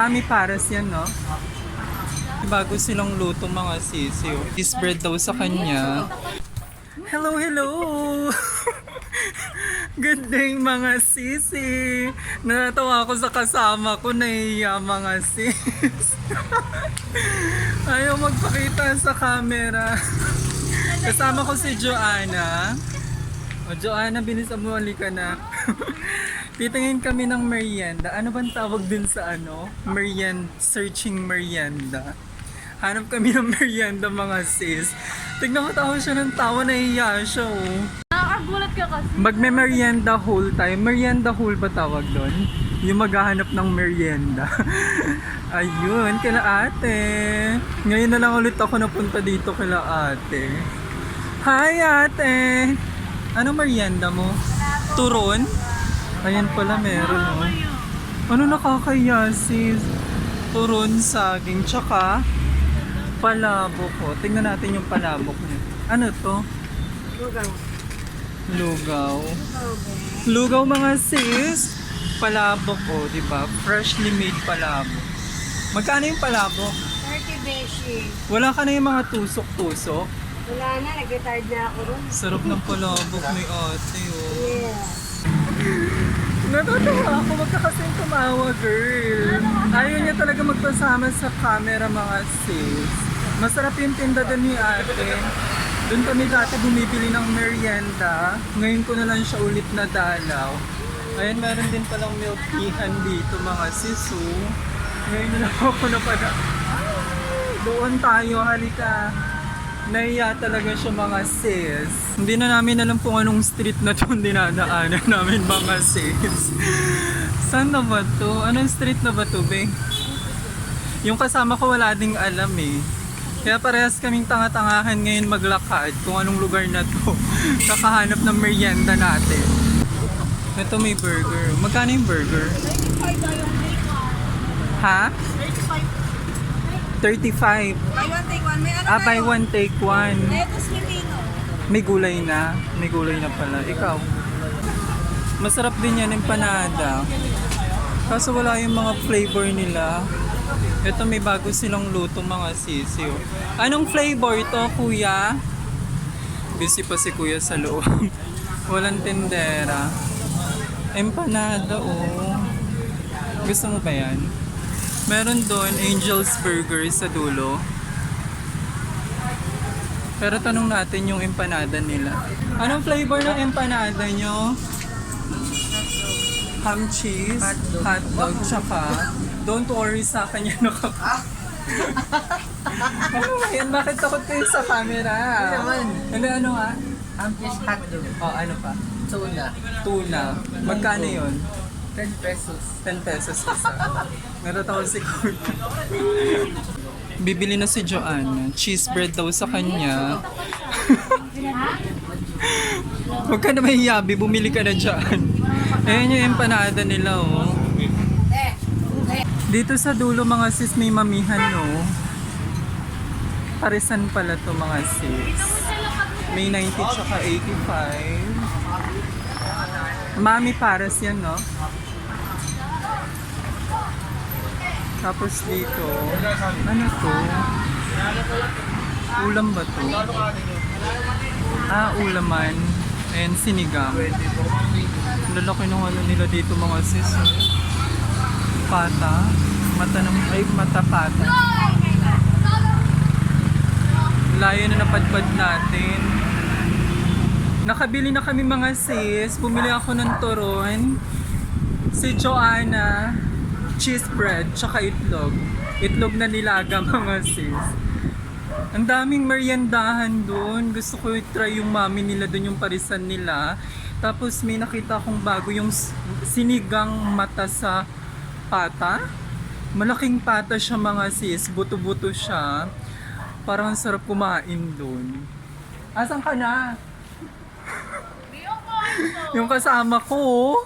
Kami pares yan, no? Bago silang luto mga sisiw. This bread daw sa kanya. Hello, hello! Good day mga sisi! Natatawa ako sa kasama ko, nahiya mga sis. Ayaw magpakita sa camera. Kasama ko si Joanna. O Joanna, bilis mo, ka na. Titingin kami ng merienda. Ano bang tawag din sa ano? Merienda, searching merienda. Hanap kami ng merienda mga sis. Tignan ko tawa siya ng tawa, nahiya siya oh. Nakakagulat ka kasi. Magme-merienda hole tayo. Merienda hole ba tawag doon? Yung maghahanap ng merienda. Ayun, kila ate. Ngayon na lang ulit ako napunta dito kila ate. Hi ate! Ano merienda mo? Turon? Ayan pala meron oh. Ano nakakaya sis? Turon, saging, tsaka palabok ko. Tingnan natin yung palabok niya. Ano to? Lugaw. Lugaw mga sis. Palabok oh, di ba? Freshly made palabok. Magkano yung palabok? 30 beshi. Wala ka na yung mga tusok-tusok. Wala na, nag-retired na ako ron. Sarap ng palabok ni ate oh. Yeah. Natatawa ako, wag ka kasing tumawa, girl. Ayaw niya talaga magpasama sa camera, mga sis. Masarap yung tinda doon ni ate. Doon kami dati bumibili ng merienda. Ngayon ko na lang siya ulit nadalaw. Ayan, meron din palang milk teahan dito, mga sis. oh. Ngayon na lang ako na pala. Doon tayo, halika. Naiya talaga siya mga sis. Hindi na namin alam kung anong street na itong dinadaanan namin mga sis. Saan na ba to? Anong street na ba to, be? Yung kasama ko wala ding alam eh. Kaya parehas kaming tanga-tangahan ngayon maglakad kung anong lugar na to. Kakahanap ng merienda natin. Ito may burger. Magkano yung burger? 35 tayo. Ha? 35. 35. Buy one, take one. May ano Ah, buy one, take one. Lettuce Filipino. May gulay na. May gulay na pala. Ikaw. Masarap din yan, empanada. Kaso wala yung mga flavor nila. Ito may bago silang luto mga sisiyo. Anong flavor ito, kuya? Busy pa si kuya sa loob. Walang tendera. Empanada, oh. Gusto mo ba yan? Meron doon Angel's Burger sa dulo. Pero tanong natin yung empanada nila. Anong flavor ng empanada nyo? Ham cheese, hotdog, tsaka don't worry sa akin yan naka... ano ba yan? Bakit takot kayo sa camera? Hindi naman. Hindi, ano nga? Ampis hotdog. Oh, ano pa? Tuna. Tuna. Magkano yun? 10 pesos. 10 pesos isa. Meron ako si Kuya. Bibili na si Joanna. Cheese bread daw sa kanya. Huwag ka na mahiyabi, bumili ka na dyan. Ayan yung empanada nila, oh. Dito sa dulo mga sis may mamihan, no? Parisan pala to mga sis. May 90 tsaka 85. Mami pares yan, no? Tapos dito, ano to? Ulam ba to? Ah, ulaman. And sinigang. Lalaki ng ano nila dito mga sis. Pata. Mata ng, ay, mata pata. Layo na napadpad natin. Nakabili na kami mga sis. Bumili ako ng turon. Si Joanna, cheese bread, tsaka itlog. Itlog na nilaga mga sis. Ang daming meriendahan doon. Gusto ko i-try yung mami nila doon, yung parisan nila. Tapos may nakita akong bago yung sinigang mata sa pata. Malaking pata siya mga sis. Buto-buto siya. Parang ang sarap kumain doon. Asan ka na? Yung kasama ko, oh.